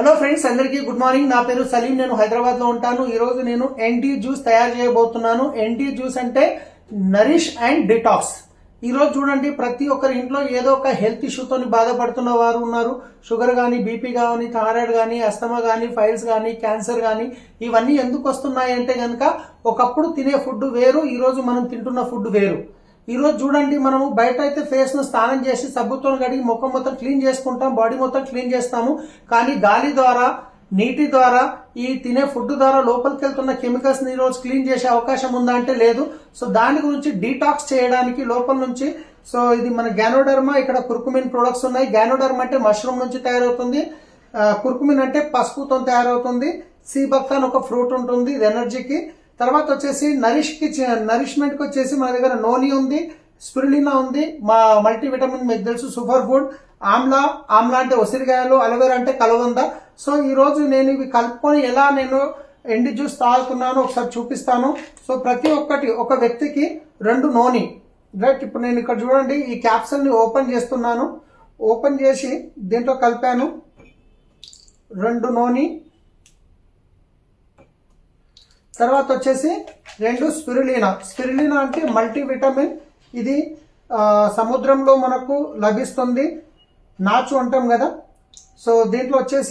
Hello friends అందరికీ good morning. నా పేరు సలీం. నేను హైదరాబాద్లో ఉంటాను ఈరోజు నేను ఎన్టీ జ్యూస్ తయారు చేయబోతున్నాను. ఎన్టీ జ్యూస్ అంటే నరిష్ అండ్ డిటాక్స్. ఈరోజు చూడండి ప్రతి ఒక్కరి ఇంట్లో ఏదో ఒక హెల్త్ ఇష్యూతో బాధపడుతున్న వారు ఉన్నారు. షుగర్ కానీ బీపీ కానీ థైరాయిడ్ కానీ అస్తమా కానీ ఫైల్స్ కానీ క్యాన్సర్ కానీ ఇవన్నీ ఎందుకు వస్తున్నాయి అంటే కనుక ఒకప్పుడు తినే ఫుడ్ వేరు ఈరోజు మనం తింటున్న ఫుడ్ వేరు. ఈరోజు చూడండి మనము బయట అయితే ఫేస్ను స్నానం చేసి సబ్బుతో కడిగి ముఖం మొత్తం క్లీన్ చేసుకుంటాం బాడీ మొత్తం క్లీన్ చేస్తాము. కానీ గాలి ద్వారా నీటి ద్వారా ఈ తినే ఫుడ్ ద్వారా లోపలికి వెళ్తున్న కెమికల్స్ని రోజు క్లీన్ చేసే అవకాశం ఉందా అంటే లేదు. సో దాని గురించి డీటాక్స్ చేయడానికి లోపల నుంచి సో ఇది మన గ్యానోడర్మా ఇక్కడ కుర్కుమిన్ ప్రొడక్ట్స్ ఉన్నాయి. గ్యానోడర్మా అంటే మష్రూమ్ నుంచి తయారవుతుంది. కుర్కుమిన్ అంటే పసుపుతో తయారవుతుంది. సీబక్ అని ఒక ఫ్రూట్ ఉంటుంది ఇది ఎనర్జీకి తర్వాత వచ్చేసి నరిష్కి నరిష్మెంట్కి వచ్చేసి మన దగ్గర నోని ఉంది స్పిరులినా ఉంది మా మల్టీవిటమిన్ మీకు తెలుసు సూపర్ ఫుడ్ ఆమ్లా ఆమ్లా అంటే ఉసిరికాయలు అలవేరా అంటే కలవంద సో ఈరోజు నేను ఇవి కలుపుకొని ఎలా నేను ఎండి జ్యూస్ తాగుతున్నానో ఒకసారి చూపిస్తాను. సో ప్రతి ఒక్కటి ఒక వ్యక్తికి రెండు నోని. రైట్ ఇప్పుడు నేను ఇక్కడ చూడండి ఈ క్యాప్సల్ని ఓపెన్ చేస్తున్నాను. ఓపెన్ చేసి దీంట్లో కలిపాను. రెండు నోని తర్వాత వచ్చేసి రెండు స్పిరులీనా. స్పిరులీనా అంటే మల్టీ విటమిన్ ఇది సముద్రంలో మనకు లభిస్తుంది. నాచు అంటాం కదా. సో దీంట్లో వచ్చేసి